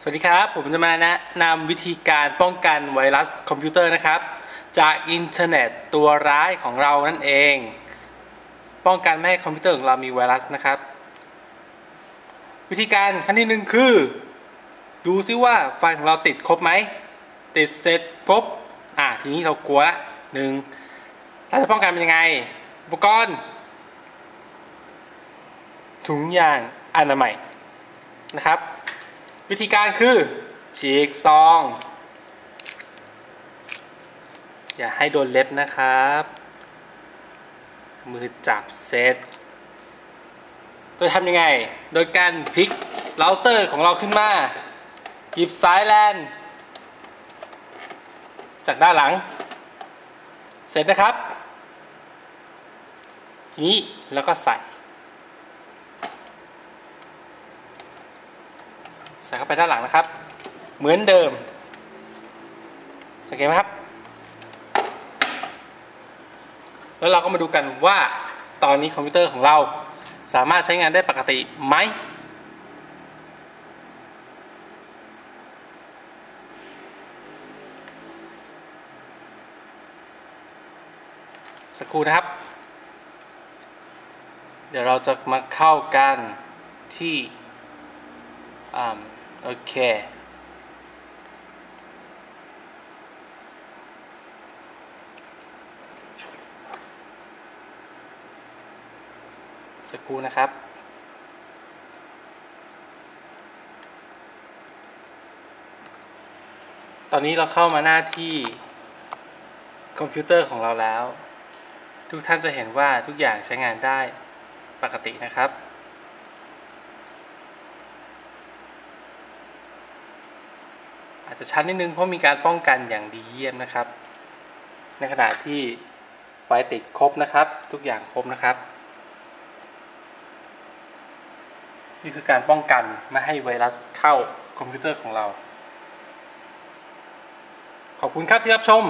สวัสดีครับ ผมจะมาแนะนำวิธีการป้องกันไวรัสคอมพิวเตอร์นะครับ จากอินเทอร์เน็ตตัวร้ายของเรานั่นเอง ป้องกันไม่ให้คอมพิวเตอร์ของเรามีไวรัสนะครับ วิธีการขั้นที่หนึ่งคือ ดูซิว่าไฟล์ของเราติดครบไหม ติดเสร็จปุ๊บอ่าทีนี้เรากลัวละหนึ่งเราจะป้องกันเป็นยังไง อุปกรณ์ ถุงยางอนามัยนะครับ วิธีการคือ ฉีกซอง อย่าให้โดนเล็บนะครับ มือจับเซตโดยทำยังไง โดยการพลิกเราเตอร์ของเราขึ้นมา หยิบสายแลนจากด้านหลัง เสร็จนะครับทีนี้แล้วก็ใส่ ใส่เข้าไปด้านหลังนะครับ เหมือนเดิมสังเกตไหมครับ แล้วเราก็มาดูกันว่าตอนนี้คอมพิวเตอร์ของเราสามารถใช้งานได้ปกติไหมสักครู่นะครับ เดี๋ยวเราจะมาเข้ากันที่อ่า โอเค สักครู่นะครับตอนนี้เราเข้ามาหน้าที่คอมพิวเตอร์ของเราแล้ว ทุกท่านจะเห็นว่าทุกอย่างใช้งานได้ปกตินะครับ อาจจะชัดนิดนึงเพราะมีการป้องกันอย่างดีเยี่ยมนะครับ ในขณะที่ไฟติดครบนะครับ ทุกอย่างครบนะครับ นี่คือการป้องกันไม่ให้ไวรัสเข้าคอมพิวเตอร์ของเรา ขอบคุณครับที่รับชม